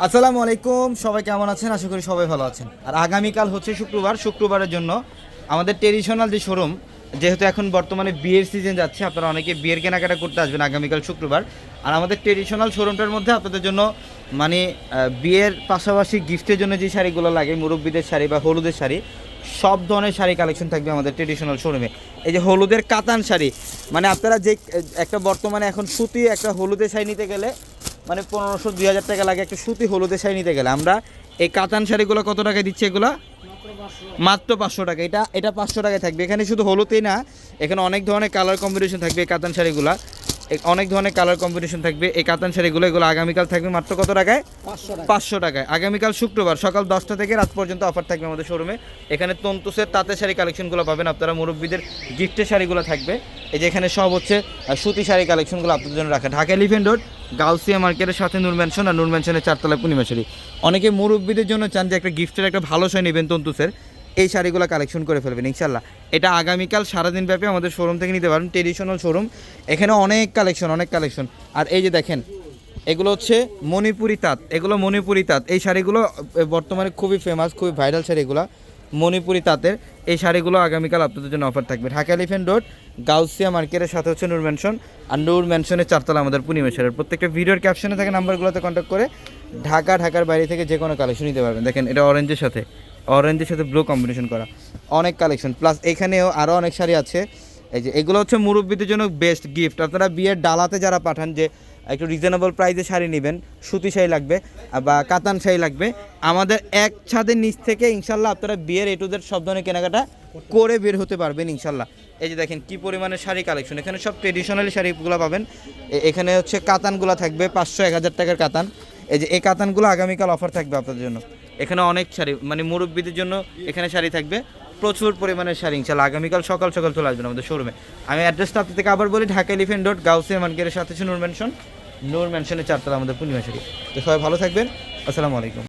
আসসালামু আলাইকুম, সবাই কেমন আছেন? আশা করি সবাই ভালো আছেন। আর আগামীকাল হচ্ছে শুক্রবার। শুক্রবারের জন্য আমাদের ট্রেডিশনাল যে শোরুম যেহেতু এখন বর্তমানে বিয়ের সিজন যাচ্ছে, আপনারা অনেকে বিয়ের কেনাকাটা করতে আসবেন আগামীকাল শুক্রবার। আর আমাদের ট্রেডিশনাল শোরুমটার মধ্যে আপনাদের জন্য মানে বিয়ের পাশাপাশি গিফটের জন্য যে শাড়িগুলো লাগে, মুরব্বীদের শাড়ি বা হলুদের শাড়ি, সব ধরনের শাড়ি কালেকশন থাকবে আমাদের ট্রেডিশনাল শোরুমে এই যে হলুদের কাতান শাড়ি মানে আপনারা যে, একটা বর্তমানে এখন সুতি, একটা হলুদের শাড়ি নিতে গেলে মানে পনেরোশো, দুই হাজার টাকা লাগে একটা সুতি হলুদের শাড়ি নিতে গেলে। আমরা এই কাতান শাড়িগুলো কত টাকায় দিচ্ছি এগুলো? মাত্র পাঁচশো টাকা। এটা এটা পাঁচশো টাকায় থাকবে। এখানে শুধু হলুদেই না, এখানে অনেক ধরনের কালার কম্বিনেশন থাকবে এই কাতান শাড়িগুলা। অনেক ধরনের কালার কম্বিনেশন থাকবে। এই কাতান শাড়িগুলো এগুলো আগামীকাল থাকবে মাত্র কত টাকায়? পাঁচশো টাকায়। আগামীকাল শুক্রবার সকাল দশটা থেকে রাত পর্যন্ত অফার থাকবে আমাদের শোরুমে এখানে তন্তুসের তাঁতের শাড়ি কালেকশনগুলো পাবেন আপনারা। মুরব্বীদের গিফটের শাড়িগুলো থাকবে। এই যে এখানে সব হচ্ছে সুতি শাড়ি কালেকশনগুলো আপনাদের জন্য রাখা। ঢাকা এলিফেন্ট রোড গাউসিয়া মার্কেটের সাথে নূর ম্যানশন আর নূর ম্যানশনের চারতলা পূর্ণিমা শাড়ি। অনেকে মুরব্বীদের জন্য চান যে একটা গিফটের একটা ভালো শাড়ি নেবেন তন্তুসের এই শাড়িগুলো কালেকশন করে ফেলবেন ইনশাল্লাহ এটা আগামীকাল সারাদিন ব্যাপী আমাদের শোরুম থেকে নিতে পারেন ট্রেডিশনাল শোরুম এখানে অনেক কালেকশন অনেক কালেকশন আর এই যে দেখেন, এগুলো হচ্ছে মণিপুরি তাঁত। এগুলো মণিপুরি তাঁত। এই শাড়িগুলো বর্তমানে খুবই ফেমাস খুবই ভাইরাল শাড়িগুলো মণিপুরি তাঁতের। এই শাড়িগুলো আগামীকাল আপনাদের জন্য অফার থাকবে। ঢাকা এলিফেন্ট রোড গাউসিয়া মার্কেটের সাথে হচ্ছে নূর ম্যানশন আর নূর ম্যানশনের চারতলা আমাদের পূর্ণিমেশ্বরের প্রত্যেকটা ভিডিওর ক্যাপশনে থাকে নাম্বারগুলোতে কন্ট্যাক্ট করে ঢাকা, ঢাকার বাইরে থেকে যে কোনো কালেকশন নিতে পারবেন। দেখেন, এটা অরেঞ্জের সাথে। অরেঞ্জের সাথে ব্লু কম্বিনেশন করা। অনেক কালেকশন প্লাস এখানেও আরও অনেক শাড়ি আছে। এই যে এগুলো হচ্ছে মুরব্বীদের জন্য বেস্ট গিফট আপনারা বিয়ের ডালাতে যারা পাঠান যে একটু রিজনেবল প্রাইসে শাড়ি নেবেন, সুতি শাড়ি লাগবে, বা কাতান শাড়ি লাগবে, আমাদের এক ছাদের নিচ থেকে ইনশাল্লাহ আপনারা বিয়ের এটুদের সব ধরনের কেনাকাটা করে বের হতে পারবেন ইনশাল্লাহ। এই যে দেখেন কি পরিমাণে শাড়ি কালেকশন এখানে সব ট্রেডিশনালি শাড়িগুলো পাবেন। এখানে হচ্ছে কাতানগুলো থাকবে পাঁচশো, এক হাজার টাকার কাতান। এই যে এই কাতানগুলো আগামীকাল অফার থাকবে আপনাদের জন্য। এখানে অনেক শাড়ি মানে মুরব্বীদের জন্য এখানে শাড়ি থাকবে। প্রচুর পরিমাণে শাড়ি ইনশাল্লাহ আগামীকাল সকাল সকাল চলে আসবেন আমাদের শোরুমে আমি অ্যাড্রেসটা আপনি থেকে আবার বলি, ঢাকা এলিফেন্ট রোড গাউসিয়া মার্কেটের সাথে নূর ম্যানশন নূর ম্যানশনের চারতলা আমাদের পূর্ণিমা শাড়ি। তো সবাই ভালো থাকবেন। আসসালামু আলাইকুম।